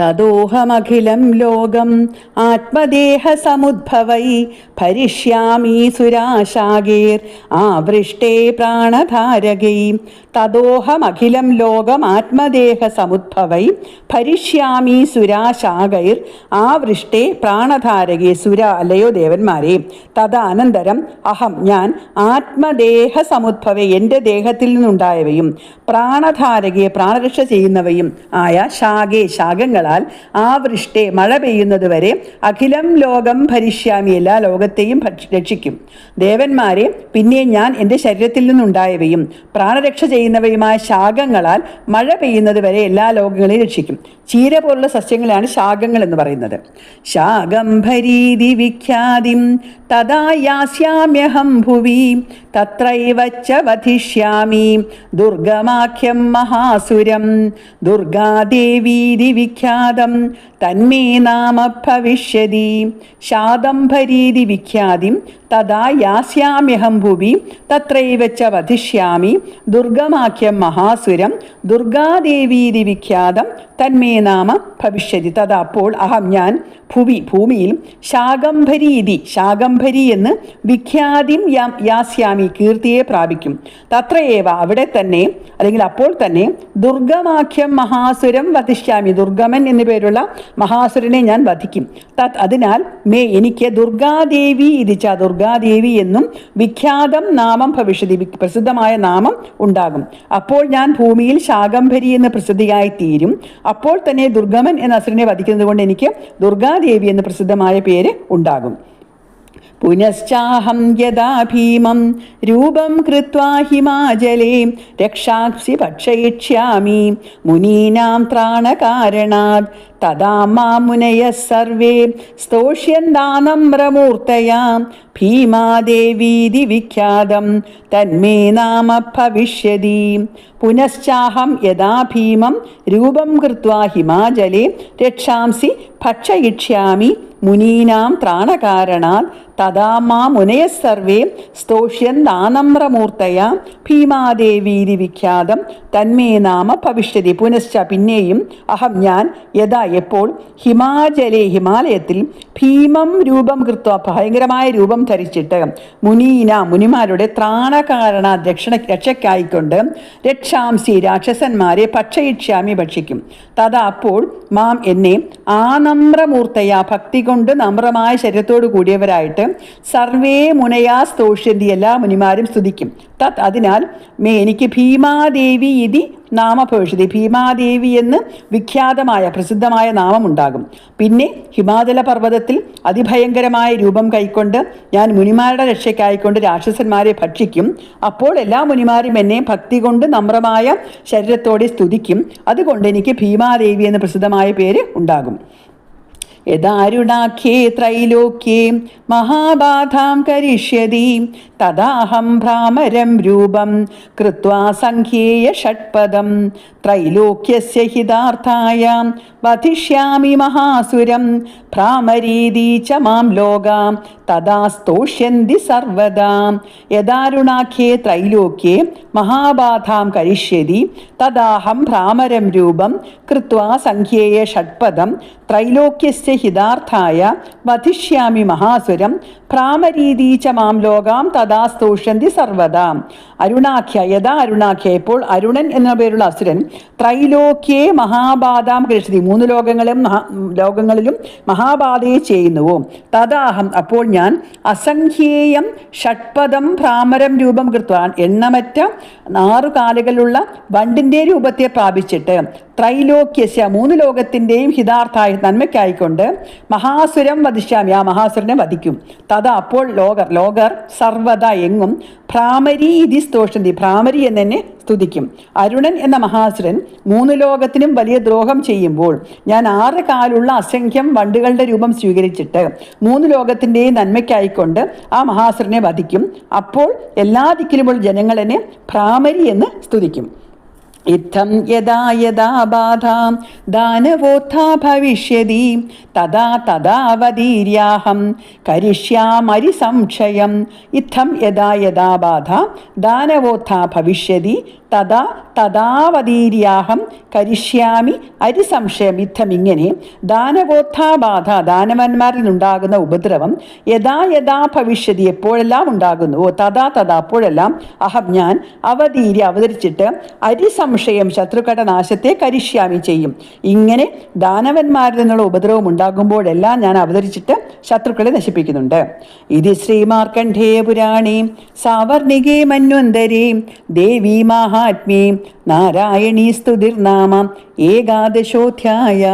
തദോഹമഖിലം ലോകം. ആത്മദേഹസമുദ്ഭവൈ. ഭരിഷ്യാമി സുരാശാഗേർ ആവൃഷ്ടേ പ്രാണധാരകൈ. തദോഹമഖിലം ലോകം. ആത്മദേഹസമുദ്ഭവൈ. ഭരിഷ്യാമി സുരാശാഗൈർ ആവൃഷ്ടേ പ്രാണധാരകേ. സുര അല്ലയോ ദേവന്മാരെ. തദാനന്തരം അഹം ഞാൻ ആത്മദേഹ സമുദ്ഭവെ എന്റെ ദേഹത്തിൽ നിന്നുണ്ടായവയും പ്രാണധാരകയെ പ്രാണരക്ഷ ചെയ്യുന്നവയും ആയ ശാഖേ ശാഖങ്ങളാൽ വൃഷ്ടെ മഴ പെയ്യുന്നത് വരെ അഖിലം ലോകം ഭരിഷ്യാമി എല്ലാ ലോകത്തെയും രക്ഷിക്കും. ദേവന്മാരെ പിന്നെ ഞാൻ എന്റെ ശരീരത്തിൽ നിന്നുണ്ടായവയും പ്രാണരക്ഷ ചെയ്യുന്നവയുമായ ശാഖങ്ങളാൽ മഴ പെയ്യുന്നത് വരെ എല്ലാ ലോകങ്ങളെയും രക്ഷിക്കും. ചീര പോലുള്ള സസ്യങ്ങളാണ് ശാഖങ്ങൾ എന്ന് പറയുന്നത്. ശാഖംഭരീതി വിഖ്യാതിം തഥാ യാസ്യാമ്യഹം ഭുവി തത്രൈവ ച വധിഷ്യാമി ദുർഗമാഖ്യം മഹാസുരം ദുർഗാദേവീതി വിഖ്യാതം തന്മേ നാമ ഭവിഷ്യതി ശാദംഭരീതി വിഖ്യാതിം തഥാ യാസ്യാമ്യഹം ഭുവി തത്രൈവ ച വധിഷ്യാമി ദുർഗമാഖ്യം മഹാസുരം ദുർഗാദേവീതി വിഖ്യാതം തന്മേ നാമ ഭവിഷ്യതി. തഥാ അപ്പോൾ അഹം ഞാൻ ഭുവി ഭൂമിയിൽ ശാകംഭരീതി ശാകംഭരി എന്ന് വിഖ്യാതിം യാസ്യാമി കീർത്തിയെ പ്രാപിക്കും. തത്രയേവ അവിടെ തന്നെ അല്ലെങ്കിൽ അപ്പോൾ തന്നെ ദുർഗമാഖ്യം മഹാസുരം വധിഷ്യാമി. ദുർഗമൻ എന്നു പേരുള്ള മഹാസുരനെ ഞാൻ വധിക്കും. തത് അതിനാൽ മേ എനിക്ക് ദുർഗാദേവി ഇതിച്ച ദുർഗാദേവി എന്നും വിഖ്യാതം നാമം ഭവിഷ്യതി. പ്രസിദ്ധമായ നാമം ഉണ്ടാകും. അപ്പോൾ ഞാൻ ഭൂമിയിൽ ശാകംഭരി എന്ന് പ്രസിദ്ധിയായി തീരും അപ്പോൾ തന്നെ ദുർഗമൻ എന്ന അസുരനെ വധിക്കുന്നത് കൊണ്ട് എനിക്ക് ദുർഗാദേവി എന്ന പ്രസിദ്ധമായ പേര് ഉണ്ടാകും. പുനശ്ചാഹം യഥാ ഭീമം രൂപം കൃത്വാ ഹിമാചലേ രക്ഷാംസി ഭക്ഷയിഷ്യാമി മുനീനാം ത്രാണകാരണാത് തഥാ മാം മുനയഃ സർവേ സ്തോഷ്യന്താനമ്രമൂർത്തയാ ഭീമാദേവീതി വിഖ്യാതം തന്മേ നാമ ഭവിഷ്യതി. പുനശ്ചാഹം യഥാ ഭീമം രൂപം കൃത്വാ ഹിമാചലേ. രക്ഷാംസി ഭക്ഷയിഷ്യാമി മുനീനാം ത്രാണകാരണാൽ തഥാ മാ മുനയ സർവേ സ്തോഷ്യന്താനമ്രമൂർത്തയ ഭീമാദേവീതി വിഖ്യാതം തന്മേ നാമ ഭവിഷ്യതി. പുനശ്ച പിന്നെയും അഹം ഞാൻ യഥാ എപ്പോൾ? ഹിമാചലെ ഹിമാലയത്തിൽ ഭീമം രൂപം കൃത്വ ഭയങ്കരമായ രൂപം ധരിച്ചിട്ട് മുനീന മുനിമാരുടെ ത്രാണകാരണ രക്ഷണ രക്ഷയ്ക്കായിക്കൊണ്ട് രക്ഷാംസി രാക്ഷസന്മാരെ ഭക്ഷയിഷ്യാമി ഭക്ഷിക്കും. തഥാ അപ്പോൾ മാം എന്നെ ആനമ്രമൂർത്തയ ഭക്തി കൊണ്ട് നമ്രമായ ശരീരത്തോടു കൂടിയവരായിട്ട് സർവേ മുനയാ സ്തോഷ്യന്തി എല്ലാ മുനിമാരും സ്തുതിക്കും. തത് അതിനാൽ മേ എനിക്ക് ഭീമാദേവി ഇതി നാമഭവിഷ്യതി ഭീമാദേവി എന്ന് വിഖ്യാതമായ പ്രസിദ്ധമായ നാമമുണ്ടാകും. പിന്നെ ഹിമാചല പർവതത്തിൽ അതിഭയങ്കരമായ രൂപം കൈക്കൊണ്ട് ഞാൻ മുനിമാരുടെ രക്ഷയ്ക്കായിക്കൊണ്ട് രാക്ഷസന്മാരെ ഭക്ഷിക്കും. അപ്പോൾ എല്ലാ മുനിമാരും എന്നെ ഭക്തി കൊണ്ട് നമ്രമായ ശരീരത്തോടെ സ്തുതിക്കും. അതുകൊണ്ട് എനിക്ക് ഭീമാദേവി എന്ന പ്രസിദ്ധമായ പേര് ഉണ്ടാകും. യഥാരുണാഖ്യേ ത്രൈലോക്യേ മഹാബാധാം കരിഷ്യതി തദാഹം ഭ്രാമരം രൂപം കൃത്വാ സംഖ്യേയ ഷട്പദം ത്രൈലോക്യസ്യ ഹിതാർത്ഥായ വധിഷ്യാമി മഹാസുരം ഭ്രാമരീതി ച മാം ലോകാം തഥാ സ്തോഷ്യന്തി സർവദാ യദാരുണാഖ്യേ ത്രൈലോക്യേ മഹാബാധാം കരിഷ്യതി തദാഹം ഭ്രാമരം രൂപം കൃത്വാ സംഖ്യേയ ഷട്പദം ത്രൈലോക്യസ്യ ഹിതാർത്ഥായ വധിഷ്യാമി മഹാസുരം ഭ്രാമരീതി ച മാം ലോകാം തഥാ സ്തോഷ്യന്തി സർവദാ. അരുണാഖ്യ യഥാ അരുണാഖ്യ ഇപ്പോൾ അരുണൻ എന്ന പേരുള്ള അസുരൻ ത്രൈലോക്യേ മഹാബാധാം കൃഷി മൂന്ന് ലോകങ്ങളും ലോകങ്ങളിലും മഹാബാധയെ ചെയ്യുന്നുവോ? തഥാഹം അപ്പോൾ ഞാൻ അസംഖ്യേയം ഷഡ്പദം ഭ്രാമരം രൂപം കൃത്വാൻ എണ്ണമറ്റ ആറു കാലുകളുള്ള വണ്ടിന്റെ രൂപത്തെ പ്രാപിച്ചിട്ട് ത്രൈലോക്യശ മൂന്ന് ലോകത്തിന്റെയും ഹിതാർത്ഥായ നന്മയ്ക്കായിക്കൊണ്ട് മഹാസുരം വധിഷ്യാമി ആ മഹാസുരനെ വധിക്കും. തഥാ അപ്പോൾ ലോകർ ലോകർ സർവത എങ്ങും ഭ്രാമരി ഇതി സ്തോഷന്തി ഭ്രാമരി എന്നെ സ്തുതിക്കും. അരുണൻ എന്ന മഹാസുരൻ മൂന്ന് ലോകത്തിനും വലിയ ദ്രോഹം ചെയ്യുമ്പോൾ ഞാൻ ആറ് കാലുള്ള അസംഖ്യം വണ്ടുകളുടെ രൂപം സ്വീകരിച്ചിട്ട് മൂന്ന് ലോകത്തിന്റെയും നന്മയ്ക്കായിക്കൊണ്ട് ആ മഹാസുരനെ വധിക്കും. അപ്പോൾ എല്ലാ ദിക്കിലുമുള്ള ജനങ്ങളെന്നെ ഭ്രാമരി എന്ന് സ്തുതിക്കും. ഇത്തം യഥാ യഥാ बाधा ദാനവോത്ഥാ ഭവിഷ്യതി. തഥാ തഥാവതീര്യാഹം കരിഷ്യാമരി സംശയം ഇത്തം യഥാ യഥാ ബാധ. भविष्यति തഥാ തഥാവതീര്യാഹം കരിഷ്യാമി അരിസംശയം ഇങ്ങനെ ദാനവോത്ഥാബാധ ദാനവന്മാരിൽ ഉണ്ടാകുന്ന ഉപദ്രവം യഥാ യഥാ ഭവിഷ്യതി എപ്പോഴെല്ലാം ഉണ്ടാകുന്നു? ഓ തഥാ തഥാ അപ്പോഴെല്ലാം. അഹം ഞാൻ അവതീര്യ അവതരിച്ചിട്ട് അരിസംശയം ശത്രുക്കളുടെ നാശത്തെ കരിഷ്യാമി ചെയ്യും. ഇങ്ങനെ ദാനവന്മാരിൽ നിന്നുള്ള ഉപദ്രവം ഉണ്ടാകുമ്പോഴെല്ലാം ഞാൻ അവതരിച്ചിട്ട് ശത്രുക്കളെ നശിപ്പിക്കുന്നുണ്ട്. ഇത് ശ്രീമാർക്കണ്ഠേ പുരാണേ. സാവർണികേ മന്വന്തരേ. ദേവി മാഹാത്മ്യേ നാരായണീ സ്തുതിർനാമ ഏകാദശോധ്യായ.